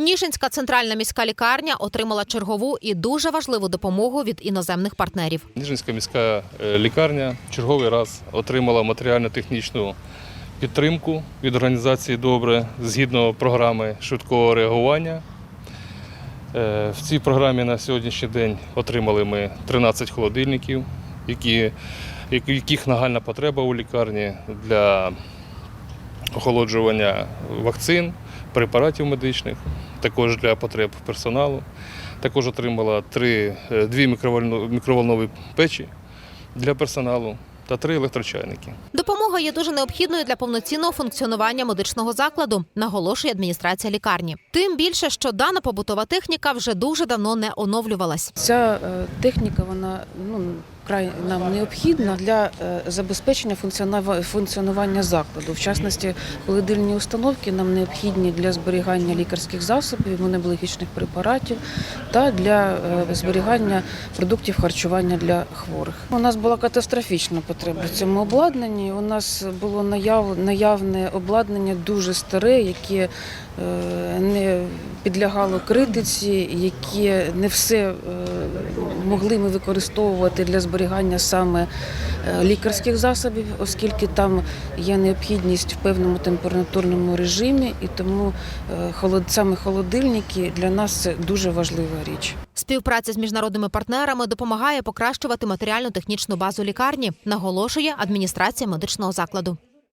Ніжинська центральна міська лікарня отримала чергову і дуже важливу допомогу від іноземних партнерів. Ніжинська міська е, лікарня черговий раз отримала матеріально-технічну підтримку від організації Добре згідно програми швидкого реагування. Е, В цій програмі на сьогоднішній день отримали ми 13 холодильників, які, яких нагальна потреба у лікарні для охолоджування вакцин, препаратів медичних, також для потреб персоналу. Також отримала три, е, дві мікроволнові печі для персоналу та три електрочайники. Допомога є дуже необхідною для повноцінного функціонування медичного закладу, наголошує адміністрація лікарні. Тим більше, що дана побутова техніка вже дуже давно не оновлювалась. Ця е, техніка вона ну край нам необхідна для е, забезпечення функціонування закладу. В частності, холодильні установки нам необхідні для зберігання лікарських засобів, імунобіологічних препаратів та для е, зберігання продуктів харчування для хворих. У нас була катастрофічна потреба в цьому обладнанні. Нас було наяв, наявне обладнання дуже старе, яке е, не підлягало критиці, яке не все е, могли ми використовувати для зберігання саме е, лікарських засобів, оскільки там є необхідність в певному температурному режимі, і тому е, саме холодильники для нас це дуже важлива річ. Співпраця з міжнародними партнерами допомагає покращувати матеріально-технічну базу лікарні, наголошує адміністрація медичного закладу.